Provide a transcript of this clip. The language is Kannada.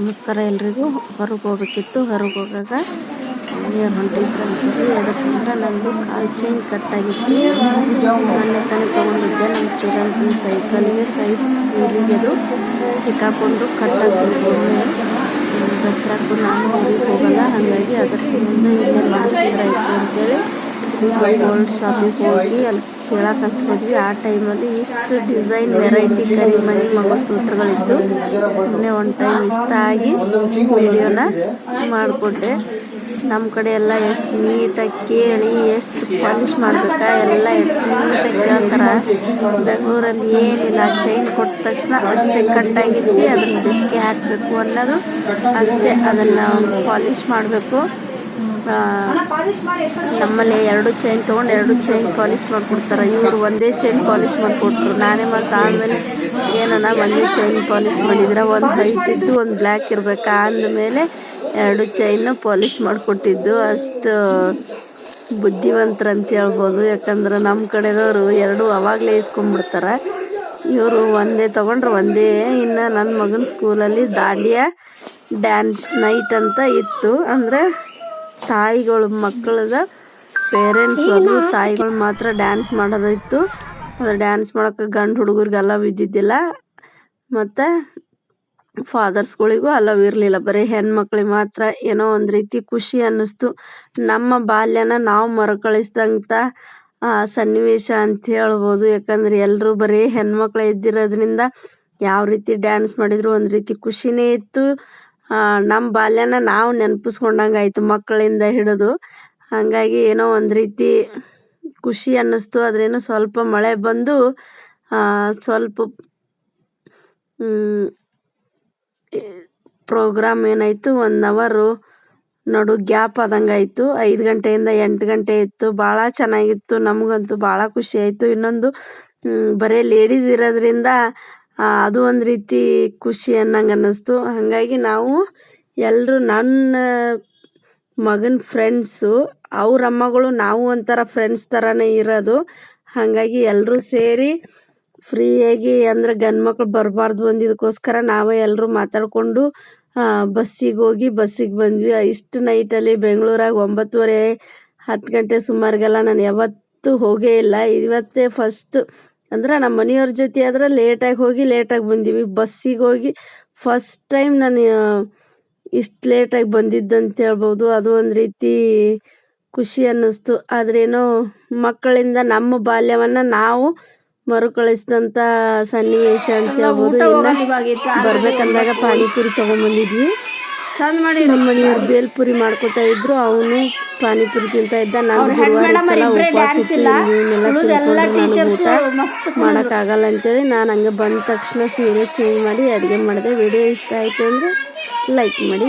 ನಮಸ್ಕಾರ ಎಲ್ರಿಗೂ. ಹೊರಗೆ ಹೋಗ್ಬೇಕಿತ್ತು. ಹೊರಗೆ ಹೋಗಾಗ ನೀರು ಅಂತೀವಿ ಅದಕ್ಕಿಂತ ನಂದು ಕಾಲು ಚೈನ್ ಕಟ್ಟಾಗಿತ್ತು ಮೊನ್ನೆ ತಾನೆ ತೊಗೊಂಡಿದ್ದೆ. ನಮ್ಮ ಚಿರಂತನ ಸೈಕಲ್ಗೆ ಸೈಡ್ ಅದು ಸಿಕ್ಕಾಕೊಂಡು ಕಟ್ಟಾಗಿತ್ತು ದಸರಾಕ್ಕೂ ನಾನು ಊರಿಗೆ ಹೋಗಲ್ಲ. ಹಾಗಾಗಿ ಅದ್ರ ಸಂಬಂಧ ಇಲ್ಲೇ ಮಾಡಿಸಿದ್ರಾಯ್ತು ಅಂತೇಳಿ ಗೋಲ್ಡ್ ಶಾಪಿಗೆ ಹೋಗಿ ಅಲ್ಲಿ ಕೇಳಕ್ಕಂತ ಹೋದ್ವಿ. ಆ ಟೈಮಲ್ಲಿ ಇಷ್ಟು ಡಿಸೈನ್ ವೆರೈಟಿ ಕರಿಮಣಿ ಸೂತ್ರಗಳಿತ್ತು ಸುಮ್ಮನೆ ಒನ್ ಟೈಮ್ ಇಷ್ಟ ಆಗಿ ವಿಡಿಯೋನ ಮಾಡಿಕೊಟ್ಟೆ ನಮ್ಮ ಕಡೆ ಎಲ್ಲ ಎಷ್ಟು ನೀಟಾಗಿ ಕೇಳಿ, ಎಷ್ಟು ಪಾಲಿಶ್ ಮಾಡ್ಬೇಕಾ ಎಲ್ಲ ಎಷ್ಟು ನೀಟಾಗಿ ಕೇಳ್ತಾರೆ. ಬೆಂಗಳೂರಲ್ಲಿ ಏನಿಲ್ಲ ಚೈನ್ ಕೊಟ್ಟ ತಕ್ಷಣ ಅಷ್ಟೇ ಕಟ್ಟಾಗಿತ್ತು ಅದನ್ನು ಬಿಸ್ಕೆ ಹಾಕಬೇಕು ಅನ್ನೋದು ಅಷ್ಟೇ. ಅದನ್ನು ಪಾಲಿಶ್ ಮಾಡಬೇಕು. ನಮ್ಮಲ್ಲಿ ಎರಡು ಚೈನ್ ತೊಗೊಂಡು ಎರಡು ಚೈನ್ ಪಾಲಿಷ್ ಮಾಡಿಕೊಡ್ತಾರೆ. ಇವರು ಒಂದೇ ಚೈನ್ ಪಾಲಿಷ್ ಮಾಡಿಕೊಟ್ರು. ನಾನೇ ಮತ್ತು ಆದಮೇಲೆ ಏನನ್ನ ಒಂದೇ ಚೈನ್ ಪಾಲಿಷ್ ಮಾಡಿದ್ರೆ ಒಂದು ಹೈಟ್ ಇದ್ದು ಒಂದು ಬ್ಲ್ಯಾಕ್ ಇರಬೇಕು? ಅಂದಮೇಲೆ ಎರಡು ಚೈನ್ ಪಾಲಿಶ್ ಮಾಡಿಕೊಟ್ಟಿದ್ದು. ಅಷ್ಟು ಬುದ್ಧಿವಂತರು ಅಂತ ಹೇಳ್ಬೋದು. ಯಾಕಂದ್ರೆ ನಮ್ಮ ಕಡೆದವರು ಎರಡು ಅವಾಗಲೇ ಇಸ್ಕೊಂಡ್ಬಿಡ್ತಾರೆ. ಇವರು ಒಂದೇ ತೊಗೊಂಡ್ರೆ, ಒಂದೇ. ಇನ್ನು ನನ್ನ ಮಗನ ಸ್ಕೂಲಲ್ಲಿ ದಾಂಡಿಯ ಡ್ಯಾನ್ಸ್ ನೈಟ್ ಅಂತ ಇತ್ತು. ಅಂದರೆ ತಾಯಿಗಳು ಮಕ್ಕಳದ ಪೇರೆಂಟ್ಸ್ ಅದು ತಾಯಿಗಳು ಮಾತ್ರ ಡ್ಯಾನ್ಸ್ ಮಾಡೋದಿತ್ತು. ಅದು ಡ್ಯಾನ್ಸ್ ಮಾಡೋಕೆ ಗಂಡು ಹುಡುಗರಿಗೆಲ್ಲ ಬಿದ್ದಿದ್ದಿಲ್ಲ ಮತ್ತು ಫಾದರ್ಸ್ಗಳಿಗೂ ಅಲವ್ ಇರಲಿಲ್ಲ. ಬರೀ ಹೆಣ್ಮಕ್ಳಿಗೆ ಮಾತ್ರ ಏನೋ ಒಂದು ರೀತಿ ಖುಷಿ ಅನ್ನಿಸ್ತು. ನಮ್ಮ ಬಾಲ್ಯನ ನಾವು ಮರುಕಳಿಸ್ದಂಥ ಸನ್ನಿವೇಶ ಅಂತ ಹೇಳ್ಬೋದು. ಯಾಕಂದ್ರೆ ಎಲ್ಲರೂ ಬರೀ ಹೆಣ್ಮಕ್ಳು ಇದ್ದಿರೋದ್ರಿಂದ ಯಾವ ರೀತಿ ಡ್ಯಾನ್ಸ್ ಮಾಡಿದ್ರು ಒಂದು ರೀತಿ ಖುಷಿನೇ ಇತ್ತು. ನಮ್ಮ ಬಾಲ್ಯನ ನಾವು ನೆನಪಿಸ್ಕೊಂಡಂಗೆ ಆಯಿತು ಮಕ್ಕಳಿಂದ ಹಿಡಿದು. ಹಾಗಾಗಿ ಏನೋ ಒಂದು ರೀತಿ ಖುಷಿ ಅನ್ನಿಸ್ತು. ಆದ್ರೇನು ಸ್ವಲ್ಪ ಮಳೆ ಬಂದು ಸ್ವಲ್ಪ ಪ್ರೋಗ್ರಾಮ್ ಏನಾಯಿತು ಒನ್ ಅವರು ನಡು ಗ್ಯಾಪ್ ಆದಂಗೆ ಆಯಿತು. ಐದು ಗಂಟೆಯಿಂದ ಎಂಟು ಗಂಟೆ ಇತ್ತು. ಭಾಳ ಚೆನ್ನಾಗಿತ್ತು. ನಮಗಂತೂ ಭಾಳ ಖುಷಿ ಆಯಿತು. ಇನ್ನೊಂದು ಬರೀ ಲೇಡೀಸ್ ಇರೋದ್ರಿಂದ ಅದು ಒಂದು ರೀತಿ ಖುಷಿ ಅನ್ನಂಗೆ ಅನ್ನಿಸ್ತು. ಹಾಗಾಗಿ ನಾವು ಎಲ್ಲರೂ ನನ್ನ ಮಗನ ಫ್ರೆಂಡ್ಸು ಅವ್ರ ಅಮ್ಮಗಳು ನಾವು ಒಂಥರ ಫ್ರೆಂಡ್ಸ್ ಥರನೇ ಇರೋದು. ಹಾಗಾಗಿ ಎಲ್ಲರೂ ಸೇರಿ ಫ್ರೀಯಾಗಿ ಅಂದರೆ ಗಂಡು ಮಕ್ಳು ಬರಬಾರ್ದು ಅಂದಿದ್ದಕ್ಕೋಸ್ಕರ ನಾವೇ ಎಲ್ಲರೂ ಮಾತಾಡಿಕೊಂಡು ಬಸ್ಸಿಗೆ ಹೋಗಿ ಬಸ್ಸಿಗೆ ಬಂದ್ವಿ. ಇಷ್ಟು ನೈಟಲ್ಲಿ ಬೆಂಗಳೂರಾಗ ಒಂಬತ್ತುವರೆ ಹತ್ತು ಗಂಟೆ ಸುಮಾರಿಗೆಲ್ಲ ನಾನು ಯಾವತ್ತೂ ಹೋಗೇ ಇಲ್ಲ. ಇವತ್ತೇ ಫಸ್ಟ್ ಅಂದ್ರೆ ನಮ್ಮ ಮನೆಯವ್ರ ಜೊತೆ ಆದ್ರೆ ಲೇಟಾಗಿ ಹೋಗಿ ಲೇಟಾಗಿ ಬಂದೀವಿ. ಬಸ್ಸಿಗೆ ಹೋಗಿ ಫಸ್ಟ್ ಟೈಮ್ ನಾನು ಇಷ್ಟು ಲೇಟಾಗಿ ಬಂದಿದ್ದಂತ ಹೇಳ್ಬೋದು. ಅದು ಒಂದು ರೀತಿ ಖುಷಿ ಅನ್ನಿಸ್ತು. ಆದ್ರೇನೋ ಮಕ್ಕಳಿಂದ ನಮ್ಮ ಬಾಲ್ಯವನ್ನು ನಾವು ಮರುಕಳಿಸಿದಂಥ ಸನ್ನಿವೇಶ ಅಂತ ಹೇಳ್ಬೋದು. ಬರ್ಬೇಕಂದಾಗ ಪಾನಿಪುರಿ ತಗೊಂಡ್ಬಂದಿದ್ವಿ ಚಂದ ಮಾಡಿ ನಮ್ಮ ಮನೆಯವ್ರು ಬೇಲ್ಪುರಿ ಮಾಡ್ಕೊತಾ ಇದ್ರು. ಅವನು ಪಾನಿಪುರಿ ತಿಂತ ಇದ್ದ ಮಾಡೋಕ್ಕಾಗಲ್ಲ ಅಂತೇಳಿ ನಾನು ಹಂಗೆ ಬಂದ ತಕ್ಷಣ ಸೀರೆ ಚೇಂಜ್ ಮಾಡಿ ಅಡುಗೆ ಮಾಡಿದೆ. ವಿಡಿಯೋ ಇಷ್ಟ ಆಯಿತು ಅಂದರೆ ಲೈಕ್ ಮಾಡಿ.